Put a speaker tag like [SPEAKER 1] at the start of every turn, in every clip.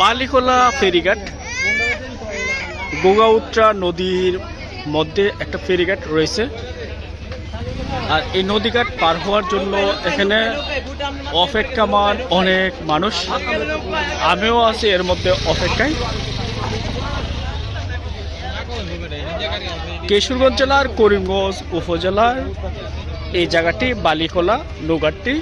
[SPEAKER 1] বালিখোলা ফেরিঘাট গোগাউত্রা নদীর মধ্যে একটা ফেরিঘাট রয়েছে। আর এই নদীঘাট পার হওয়ার জন্য এখানে অপেক্ষামান অনেক মানুষ। আমিও আছি, এর মধ্যে অপেক্ষায়। কিশোরগঞ্জ জেলার করিমগঞ্জ উপজেলার এই জায়গাটি বালিখোলা নৌঘাটটি।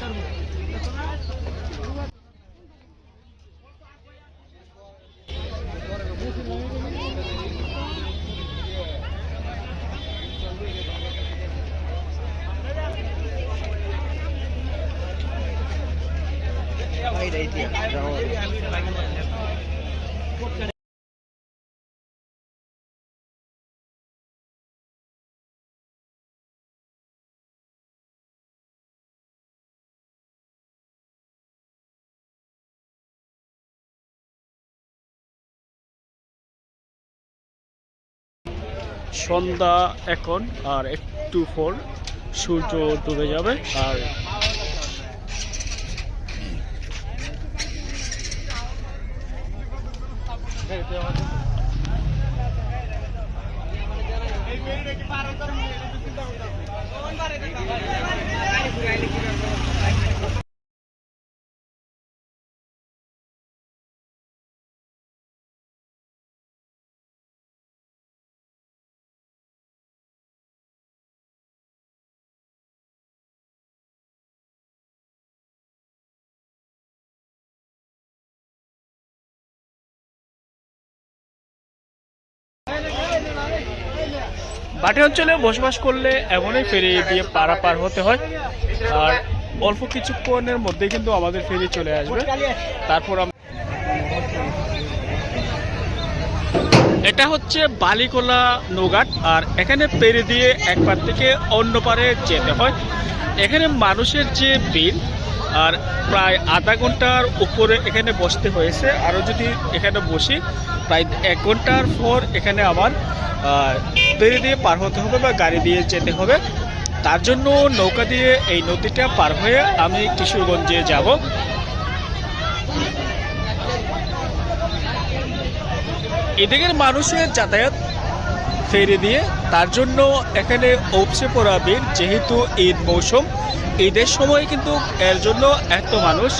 [SPEAKER 1] সন্ধ্যা এখন আর একটু পর সূর্য ডুবে যাবে আর এই মেয়েটাকে পারে তো মেয়েটাকে চিন্তা করতে হবে কোন পারে বাটি অঞ্চলে বসবাস করলে এমনই ফেরি দিয়ে পারা পার হতে হয়। আর অল্প কিছুক্ষণের মধ্যে কিন্তু আমাদের ফেরি চলে আসবে। তারপর এটা হচ্ছে বালিকোলা নৌঘাট, আর এখানে পেরে দিয়ে এক পার থেকে অন্য পারে যেতে হয়। এখানে মানুষের যে ভিড়, আর প্রায় আধা ঘণ্টার উপরে এখানে বসতে হয়েছে। আরও যদি এখানে বসি, প্রায় এক ঘণ্টার পর এখানে আমার পেরে দিয়ে পার হতে হবে বা গাড়ি দিয়ে যেতে হবে। তার জন্য নৌকা দিয়ে এই নদীটা পার হয়ে আমি কিশোরগঞ্জে যাব। এদিকের মানুষের যাতায়াত ফেরি দিয়ে তার জন্য এখানে উপসে পড়া যেহেতু ঈদ মৌসুম, ঈদের সময় কিন্তু এর জন্য এত মানুষ।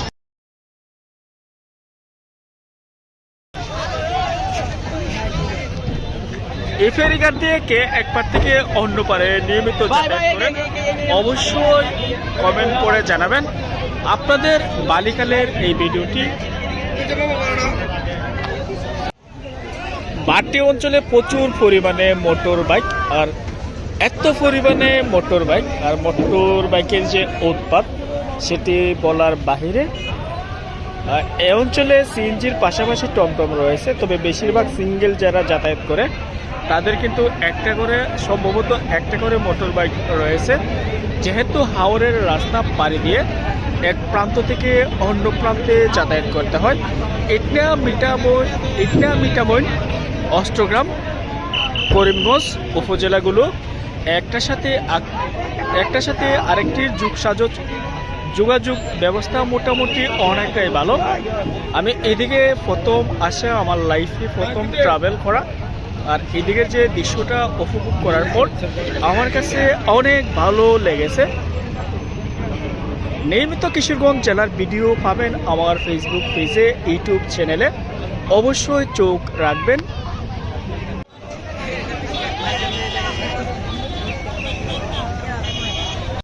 [SPEAKER 1] এই ফেরিঘাট দিয়ে কে এক পার থেকে অন্য পারে নিয়মিত যাতায়াত করেন অবশ্যই কমেন্ট করে জানাবেন। আপনাদের বালিকালের এই ভিডিওটি বাটি অঞ্চলে প্রচুর পরিমাণে মোটর বাইক আর এত পরিমাণে মোটর বাইক আর মোটর বাইকের যে উৎপাদ সেটি বলার বাহিরে এ অঞ্চলে সিএনজির পাশাপাশি টমটম রয়েছে তবে বেশিরভাগ সিঙ্গেল যারা যাতায়াত করে তাদের কিন্তু একটা করে, সম্ভবত একটা করে মোটর বাইক রয়েছে। যেহেতু হাওরের রাস্তা পাড়ি দিয়ে এক প্রান্ত থেকে অন্য প্রান্তে যাতায়াত করতে হয়। ইটনা মিটামইন ইটনা মিটামইন, অষ্টগ্রাম, করিমগঞ্জ উপজেলাগুলো একটার সাথে একটার সাথে আরেকটির যুগ সাজত যোগাযোগ ব্যবস্থা মোটামুটি অনেকটাই ভালো। আমি এদিকে প্রথম আসা আমার লাইফে প্রথম ট্রাভেল করা। আর এদিকের যে দৃশ্যটা উপভোগ করার পর আমার কাছে অনেক ভালো লেগেছে। নিয়মিত কিশোরগঞ্জ জেলার ভিডিও পাবেন আমার ফেসবুক পেজে ইউটিউব চ্যানেলে অবশ্যই চোখ রাখবেন।